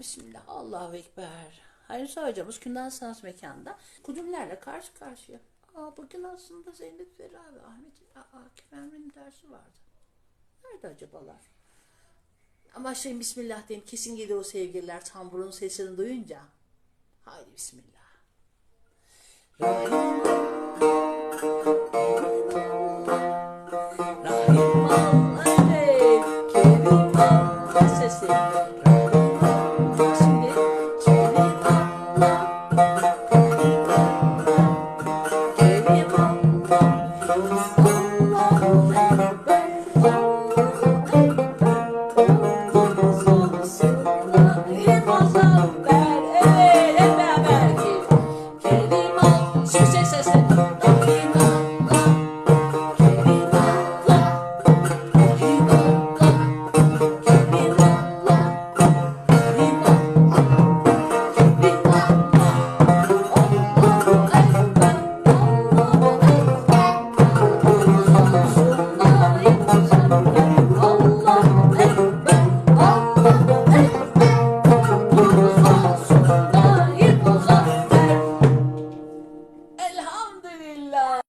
bismillah. Allahu Ekber. Hayırlı hocamız Kündan Sanat Mekanı'nda kudümlerle karşı karşıya. Aa, bugün aslında Zeynep Ferah ve Ahmet aa, Kemal'in dersi vardı. Nerede acabalar? Ama şey bismillah deyin. Kesin gelir o sevgililer tamburun sesini duyunca. Haydi bismillah. Rahim Rahim Allah Kerim sesi. Success, success, success.